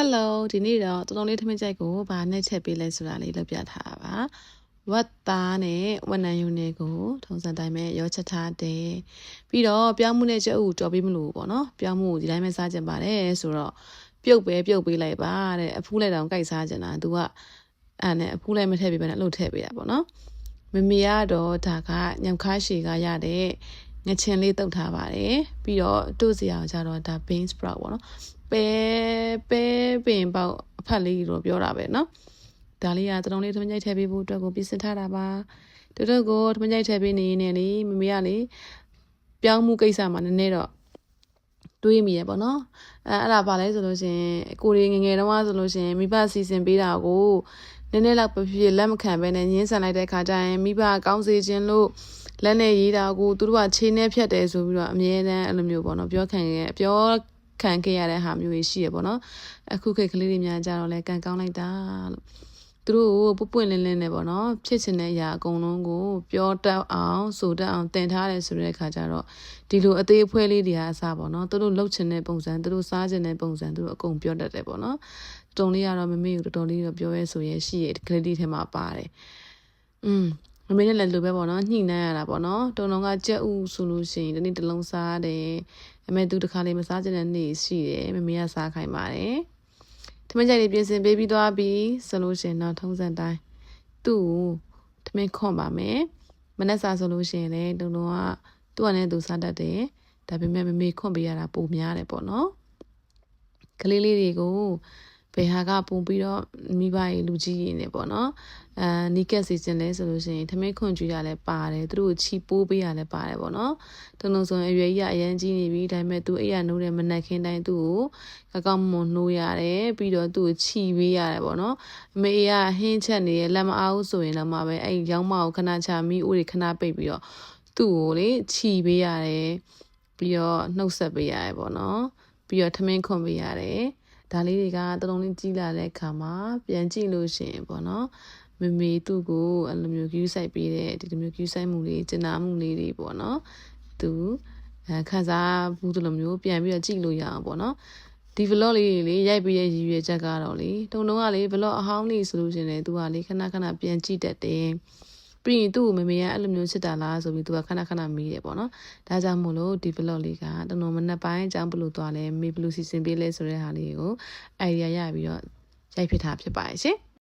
Hello ဒီနေ့တော့တော်တော်လေးထမင်းကြိုက်ကိုဗာနဲ့ချက်ပေးလဲဆိုတာလေးလုပ်ပြထားတာပါဝတ်သားနဲ့ဝတ်နံယုံနဲ့ကိုထုံစံတိုင်းပဲရောချက်ထားတယ်ပြီးတော့ပြောင်းမှုနဲ့ချက်ဥတော်ပေးမလို့ပေါ့နော်ပြောင်းမှုဒီတိုင်းပဲစားကြပါတယ်ဆိုတော့ပြုတ်ပဲပြုတ်ပေးလိုက်ပါတဲ့အဖူးလိုက်တောင်ကြိုက်စားကြတာ तू ကအဲ့နဲ့အဖူးလိုက်မထည့်ပေးဘဲနဲ့အလုပ်ထည့်ပေးတာပေါ့နော်မမေကတော့ဒါကညောင်ခါရှည်ကရတဲ့ငချင်လေးတုတ်ထားပါတယ်ပြီးတော့တို့စရာကြတော့ဒါ bean sprout ပေါ့နော် ပဲပဲပင်ပေါက်အဖက်လေးလို့ပြောတာပဲเนาะဒါလေးကတရုံလေးထမင်းကြိုက်ထည့်ပေးဖို့အတွက်ကိုပြင်ဆင်ထားတာပါတတို့ကိုထမင်းကြိုက်ထည့်ပေးနေနေလေမမေကလေပြောင်းမှုကိစ္စမှာနည်းနည်းတော့တွေးမိရပေါ့နော်အဲအဲ့ဒါပါလဲဆိုလို့ရှင်ကိုရီငယ်ငယ်တုန်းကဆိုလို့ရှင်မိဘစီစဉ်ပေးတာကိုနည်းနည်းလောက်ပြပြလက်မခံပဲနဲ့ညှင်းဆန်လိုက်တဲ့ခါကျရင်မိဘကောင်းစေခြင်းလို့လက်နဲ့ရေးတာကိုသူတို့ကခြေနဲ့ဖြတ်တယ်ဆိုပြီးတော့အမြဲတမ်းအဲ့လိုမျိုးပေါ့နော်ပြောခံခဲ့ပြော ခံခဲ့ရတဲ့ဟာမျိုးကြီးရှိရပေါ့နော်အခုခေတ်ကလေးတွေများကြတော့လဲကန်ကောင်းလိုက်တာလို့သူတို့ကိုပွပွင့်လင်းလင်းနဲ့ပေါ့နော်ဖြစ်ချင်တဲ့အရာအကုန်လုံးကိုပြောတတ်အောင်ဆိုတတ်အောင်တင်ထားတယ်ဆိုတဲ့အခါကျတော့ဒီလိုအသေးအဖွဲလေးတွေကအစားပေါ့နော်သူတို့လှုပ်ချင်တဲ့ပုံစံသူတို့စားချင်တဲ့ပုံစံသူတို့အကုန်ပြောတတ်တယ်ပေါ့နော်တုံလေးကတော့မမေကိုတော်တော်လေးတော့ပြောရဲဆိုရဲရှိရကလေးလေးထဲမှာပါတယ်อืมမမေနဲ့လည်းလိုပဲပေါ့နော်ညှိနှိုင်းရတာပေါ့နော်တုံလုံးကကြက်ဥဆိုလို့ရှိရင်ဒီနေ့တစ်လုံးစားတယ် အမေသူတစ်ခါလေးမစားချင်တဲ့နေ့ရှိတယ်မမေကစားခိုင်းပါတယ်ထမင်းကြိုက်လေးပြင်ဆင်ပေးပြီးသွားပြီဆိုလို့ရှိရင်တော့ထုံးစံတိုင်းသူ့ကိုထမင်းခွန်ပါမယ်မနေ့စားဆိုလို့ရှိရင်လည်းတုံလုံးကသူ့အနေနဲ့သူစားတတ်တယ်ဒါပေမဲ့မမေခွန်ပေးရတာပိုများတယ်ပေါ့နော်ကလေးလေးတွေကို ဘယ်ဟာကပုံပြီးတော့မိဘရေလူကြီးရေနေပေါ့နော်အဲနီးကက်စီခြင်းလဲဆိုလို့ရှိရင်ထမင်းခွန်ကြည့်ရလဲပါတယ်သူတို့ချီပိုးပေးရလဲပါတယ်ပေါ့နော်တုံတုံဆိုရင်အရွယ်ကြီးကအရန်ကြီးနေပြီဒါပေမဲ့သူအဲ့ရနိုးတယ်မနှက်ခင်းတိုင်းသူ့ကိုကောက်ကောက်မွန်နှိုးရတယ်ပြီးတော့သူ့ကိုချီပေးရတယ်ပေါ့နော်အမေကဟင်းချက်နေရလက်မအားဘူးဆိုရင်တော့မှပဲအဲ့ရောင်းမကိုခဏချမိအိုးတွေခဏပိတ်ပြီးတော့သူ့ကိုလေချီပေးရတယ်ပြီးတော့နှုတ်ဆက်ပေးရတယ်ပေါ့နော်ပြီးတော့ထမင်းခွန်ပေးရတယ် ဒါလေးတွေကတလုံးလေးကြီးလာတဲ့အခါမှာပြန်ကြည့်လို့ရှိရင်ပေါ့နော်မမေသူ့ကိုအဲ့လိုမျိုး view site ပေးတဲ့ဒီလိုမျိုး view site မှုလေးကျင်နာမှုလေးတွေပေါ့နော်သူအဲခန်းစားဘူးဒီလိုမျိုးပြန်ပြီးတော့ကြည့်လို့ရအောင်ပေါ့နော်ဒီ vlog လေးတွေလေရိုက်ပြီးရဲ့ရည်ရွယ်ချက်ကတော့လေတုံတုံကလေ vlog အဟောင်းလေးဆိုလို့ရှင်လေသူကလေခဏခဏပြန်ကြည့်တတ်တယ် ပြီးရင်သူ့ကိုမမေကအဲ့လိုမျိုးချစ်တာလားဆိုပြီးသူကခဏခဏမေးတယ်ပေါ့နော်ဒါကြောင့်မို့လို့ဒီ vlog လေးကတုံတုံမနေ့ပိုင်းအကြောင်းဘလို့သွားလဲမေဘလို့စီစဉ်ပေးလဲဆိုတဲ့ဟာလေးကို idea ရပြီးတော့ရိုက်ဖြစ်တာဖြစ်ပါရဲ့ရှင်